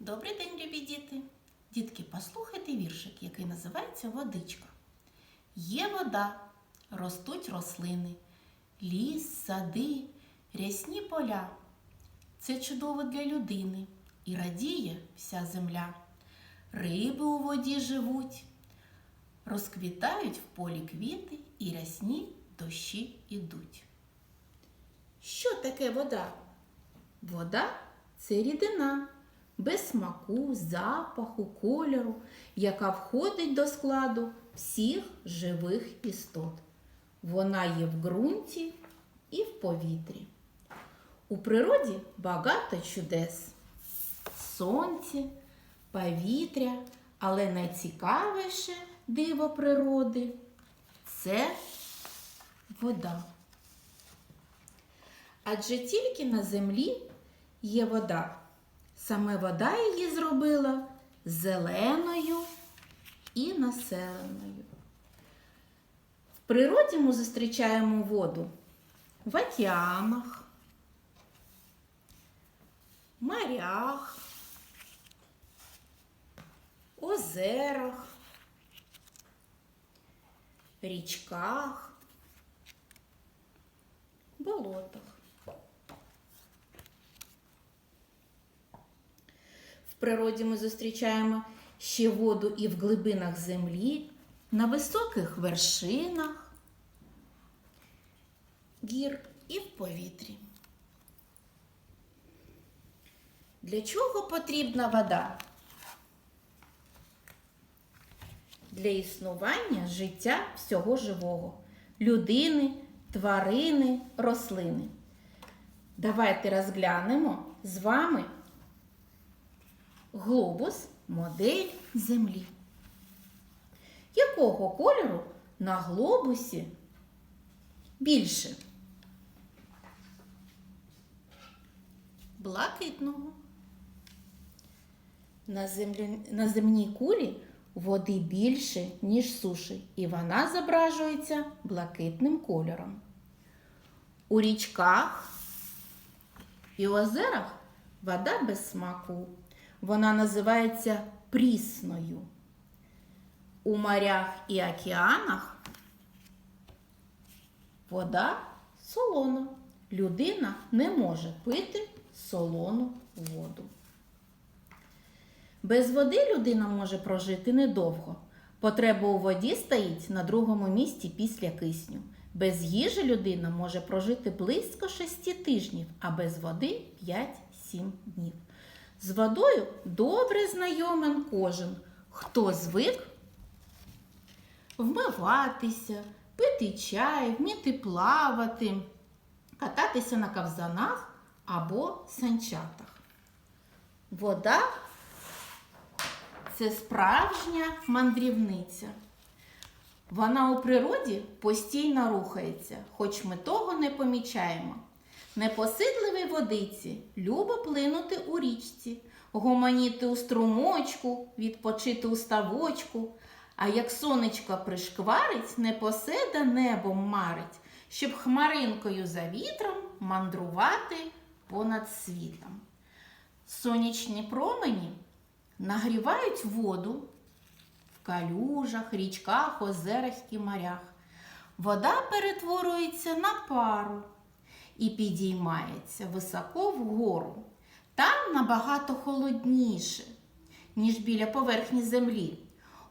Добрий день, любі діти! Дітки, послухайте віршик, який називається Водичка. Є вода, ростуть рослини, ліс, сади, рясні поля. Це чудово для людини і радіє вся земля. Риби у воді живуть, розквітають в полі квіти і рясні дощі ідуть. Що таке вода? Вода це рідина без смаку, запаху, кольору, яка входить до складу всіх живих істот. Вона є в ґрунті і в повітрі. У природі багато чудес. Сонце, повітря, але найцікавіше диво природи це вода. Адже тільки на землі є вода. Саме вода її зробила зеленою і населеною. В природі ми зустрічаємо воду в океанах, морях, озерах, річках, болотах. Природі ми зустрічаємо ще воду і в глибинах землі, на високих вершинах, гір і в повітрі. Для чого потрібна вода? Для існування життя всього живого людини, тварини, рослини. Давайте розглянемо з вами глобус модель Землі. Якого кольору на глобусі більше? Блакитного. На, землі, на земній кулі води більше, ніж суші, і вона зображується блакитним кольором. У річках і озерах вода без смаку. Вона називається прісною. У морях і океанах вода солона. Людина не може пити солону воду. Без води людина може прожити недовго. Потреба у воді стоїть на другому місці після кисню. Без їжі людина може прожити близько 6 тижнів, а без води 5-7 днів. З водою добре знайомен кожен, хто звик вмиватися, пити чай, вміти плавати, кататися на ковзанах або санчатах. Вода це справжня мандрівниця. Вона у природі постійно рухається, хоч ми того не помічаємо. Непосидливій водиці любо плинути у річці, гомоніти у струмочку, відпочити у ставочку. А як сонечко пришкварить, непоседа небом марить, щоб хмаринкою за вітром мандрувати понад світом. Сонячні промені нагрівають воду в калюжах, річках, озерах і морях. Вода перетворюється на пару і підіймається високо вгору. Там набагато холодніше, ніж біля поверхні землі.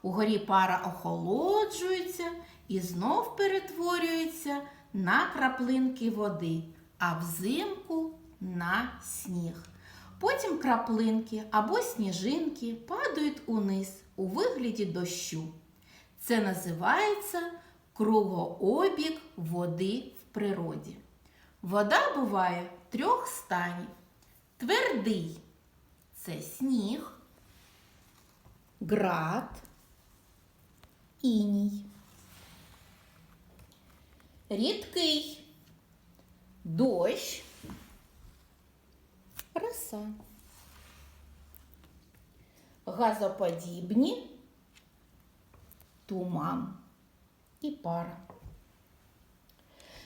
Угорі пара охолоджується і знов перетворюється на краплинки води, а взимку на сніг. Потім краплинки або сніжинки падають униз у вигляді дощу. Це називається кругообіг води в природі. Вода буває трьох станів. Твердий це сніг, град, іній. Рідкий дощ, роса. Газоподібні, туман і пара.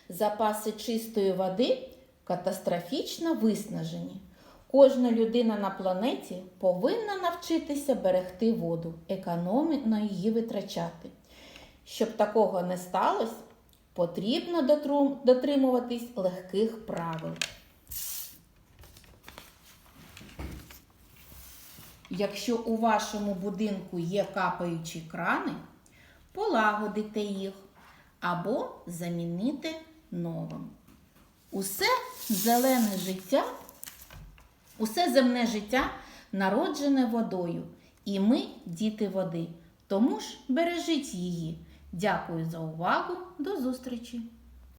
Запаси чистої води катастрофічно виснажені. Кожна людина на планеті повинна навчитися берегти воду, економно її витрачати. Щоб такого не сталося, потрібно дотримуватись легких правил. Якщо у вашому будинку є капаючі крани, полагодите їх або замінити новим. Усе зелене життя, усе земне життя народжене водою, і ми діти води. Тому ж бережіть її. Дякую за увагу. До зустрічі!